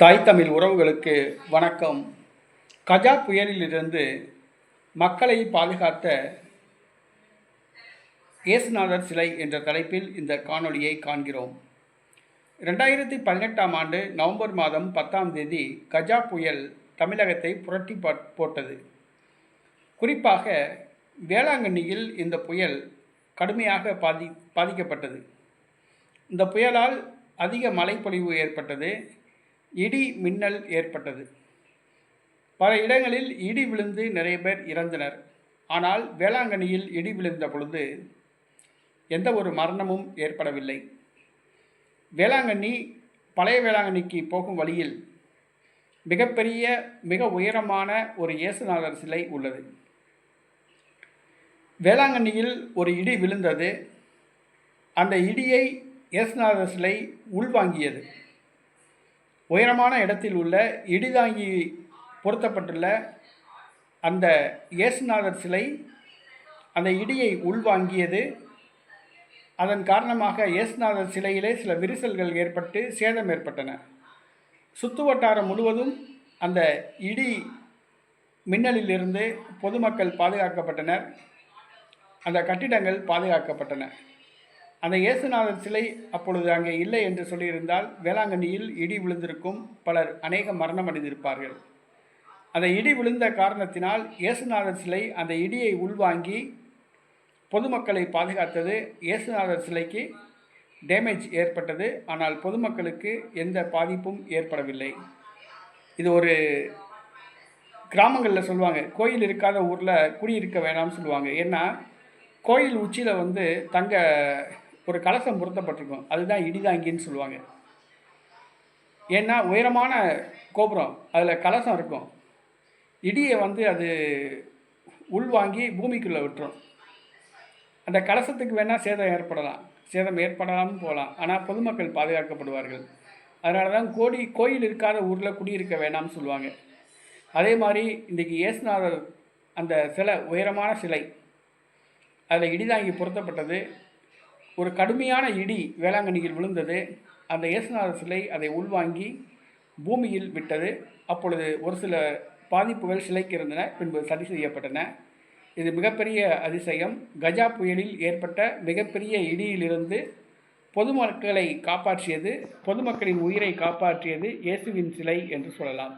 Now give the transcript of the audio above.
தாய் தமிழ் உறவுகளுக்கு வணக்கம். கஜா புயலிலிருந்து மக்களை பாதுகாத்த இயேசுநாதர் சிலை என்ற தலைப்பில் இந்த காணொளியை காண்கிறோம். ரெண்டாயிரத்தி பதினெட்டாம் ஆண்டு நவம்பர் மாதம் பத்தாம் தேதி கஜா புயல் தமிழகத்தை புரட்டி போட்டது. குறிப்பாக வேளாங்கண்ணியில் இந்த புயல் கடுமையாக பாதி பாதிக்கப்பட்டது. இந்த புயலால் அதிக மழைப்பொழிவு ஏற்பட்டது. இடி மின்னல் ஏற்பட்டது. பல இடங்களில் இடி விழுந்து நிறைய பேர் இறந்தனர். ஆனால் வேளாங்கண்ணியில் இடி விழுந்த பொழுது எந்த ஒரு மரணமும் ஏற்படவில்லை. வேளாங்கண்ணி பழைய வேளாங்கண்ணிக்கு போகும் வழியில் மிகப்பெரிய மிக உயரமான ஒரு இயேசுநாதர் சிலை உள்ளது. வேளாங்கண்ணியில் ஒரு இடி விழுந்தது. அந்த இடியை இயேசுநாதர் சிலை உள்வாங்கியது. உயரமான இடத்தில் உள்ள இடிதாங்கி பொருத்தப்பட்டுள்ள அந்த இயேசுநாதர் சிலை அந்த இடியை உள்வாங்கியது. அதன் காரணமாக இயேசுநாதர் சிலையிலே சில விரிசல்கள் ஏற்பட்டு சேதம் ஏற்பட்டன. சுத்து வட்டாரம் முழுவதும் அந்த இடி மின்னலிலிருந்து பொதுமக்கள் பாதுகாக்கப்பட்டனர். அந்த கட்டிடங்கள் பாதுகாக்கப்பட்டன. அந்த இயேசுநாதர் சிலை அப்பொழுது அங்கே இல்லை என்று சொல்லியிருந்தால் வேளாங்கண்ணியில் இடி விழுந்திருக்கும் பலர் அநேக மரணம் அடைந்திருப்பார்கள் அந்த இடி விழுந்த காரணத்தினால் இயேசுநாதர் சிலை அந்த இடியை உள்வாங்கி பொதுமக்களை பாதுகாத்தது. இயேசுநாதர் சிலைக்கு டேமேஜ் ஏற்பட்டது. ஆனால் பொதுமக்களுக்கு எந்த பாதிப்பும் ஏற்படவில்லை. இது ஒரு கிராமங்களில் சொல்லுவாங்க கோயில் இருக்காத ஊரில் குடியிருக்க வேணாம்னு சொல்லுவாங்க. ஏன்னா கோயில் உச்சியில் வந்து தங்க ஒரு கலசம் பொருத்தப்பட்டிருக்கும். அதுதான் இடிதாங்கின்னு சொல்லுவாங்க. ஏன்னா உயரமான கோபுரம் அதில் கலசம் இருக்கும். இடியை வந்து அது உள்வாங்கி பூமிக்குள்ளே விட்டுரும். அந்த கலசத்துக்கு வேணால் சேதம் ஏற்படலாம். சேதம் ஏற்படலாம்னு போகலாம். ஆனால் பொதுமக்கள் பாதுகாக்கப்படுவார்கள். அதனால தான் கோடி கோயில் இருக்காத ஊரில் குடியிருக்க வேணாம்னு சொல்லுவாங்க. அதே மாதிரி இன்றைக்கி இயேசுநாதர் அந்த சிலை உயரமான சிலை அதில் இடிதாங்கி பொருத்தப்பட்டது. ஒரு கடுமையான இடி வேளாங்கண்ணியில் விழுந்தது. அந்த இயேசுநாத சிலை அதை உள்வாங்கி பூமியில் விட்டது. அப்பொழுது ஒரு சில பாதிப்புகள் சிலைக்கு இருந்தன பின்பு சரி செய்யப்பட்டன. இது மிகப்பெரிய அதிசயம். கஜா புயலில் ஏற்பட்ட மிகப்பெரிய இடியிலிருந்து பொதுமக்களை காப்பாற்றியது பொதுமக்களின் உயிரை காப்பாற்றியது இயேசுவின் சிலை என்று சொல்லலாம்.